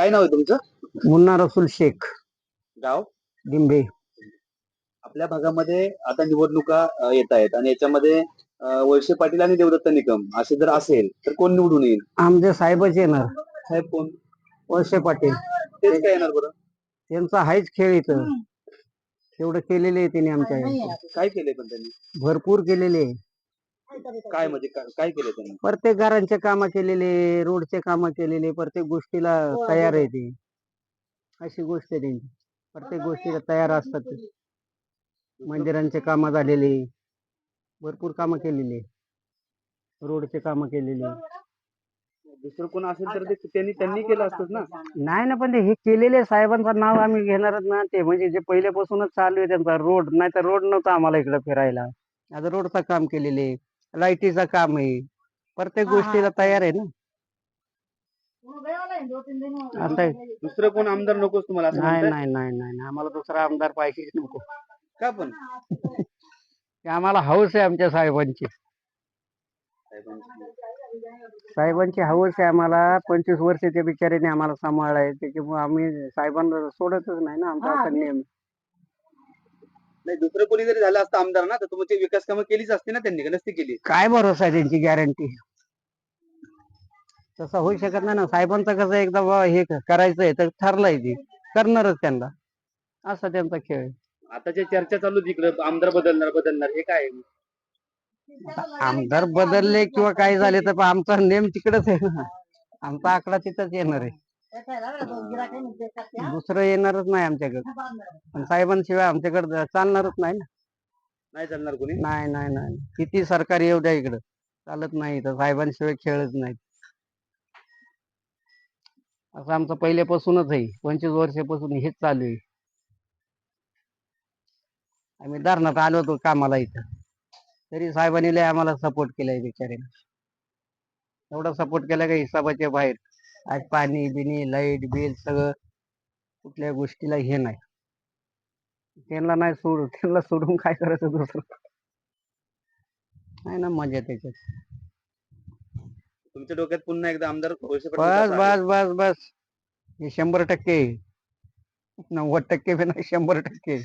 काय नाव आहे तुमचं? मुन्ना रसूल शेख. गाव? डिंबे. आपल्या भागामध्ये आता निवडणुका अ, येत आहेत आणि याच्यामध्ये अ, वळसे पाटील आणि देवदत्त निकम असे जर असेल तर कोण निवडून येईल? आमचे साहेबच येणार. साहेब कोण? वळसे पाटील. तेच काय येणार बरं? त्यांचा हाच खेळ इथं. तेवढं केलेले आहे त्यांनी आमच्या. काय केले पण त्यांनी? भरपूर केलेले आहे. काय म्हणजे का- काय केले त्यांनी? प्रत्येक घरांचे काम केलेले रोडचे काम केलेले प्रत्येक गोष्टीला तयार आहे ते. अशी गोष्ट आहे त्यांची. प्रत्येक गोष्टीला तयार असतात ते. मंदिरांचे काम झालेले. भरपूर कामं केलेली. रोडचे काम केलेले. दुसरं कोण असेल तर ते त्यांनी त्यांनी केलं असतं ना? नाही ना पण ते हे केलेले साहेबांचं नाव आम्ही घेणारच ना ते. म्हणजे जे पहिल्यापासूनच चालू आहे त्यांचा रोड. नाही तर रोड नव्हता आम्हाला इकडे फिरायला. आता रोडचं काम केलेले. लाईटीचं काम आहे. प्रत्येक गोष्टीला तयार आहे ना. आता दुसरं कोण आमदार नकोच तुम्हाला असं नाही म्हणताय? नाही नाही नाही नाही. आम्हाला दुसरा आमदार पाहिजेच नको. का पण? ते आम्हाला हौस आहे आमच्या साहेबांची. साहेबांची हौस आहे आम्हाला. पंचवीस वर्ष त्या बिचाऱ्याने आम्हाला सांभाळाय त्याच्यामुळे आम्ही साहेबांना सोडतच नाही ना आमचा असा नियम. नाही दुसरं कोणी जरी झालं असतं आमदार ना तर तुमची विकास कामं केलीच असते ना त्यांनी का नसती केली? काय भरोसा आहे त्यांची गॅरंटी तसं होऊ शकत नाही ना. साहेबांचं कसं एकदा बुवा हे करायचंय तर ठरलंय ते. करणारच त्यांना. असा त्यांचा खेळ आहे. आता जे चर्चा चालू तिकडे आमदार बदलणार बदलणार हे काय आहे? आता आमदार बदलले किंवा काय झाले तर आमचा नेम तिकडेच आहे ना. आमचा आकडा तिथंच येणार आहे. दुसरं येणारच नाही आमच्याकडे. पण साहेबांशिवाय आमच्याकडे चालणारच नाही ना. नाही चालणार कोणी? नाही नाही नाही. किती सरकार येऊ द्या इकडं. चालत नाही तर साहेबांशिवाय खेळच नाही असं आमचं पहिल्यापासूनच आहे. पंचवीस वर्षापासून हेच चालू आहे. आम्ही धरणात आलो होतो कामाला इथं. तरी साहेबांनी लय आम्हाला सपोर्ट केलाय बिचाऱ्याने. एवढा सपोर्ट केला का हिसाबाच्या बाहेर. आज पाणी बिनी लाइट बिल सगळं कुठल्या गोष्टीला हे नाही त्यांना नाही सोडू त्यांना सोडून काय करायचं दुसरं नाही ना मजा त्याच्यात तुमच्या डोक्यात पुन्हा एकदा आमदार वळसे बस. बस बस बस हे शंभर टक्के. नव्वद टक्के बी नाही शंभर टक्के.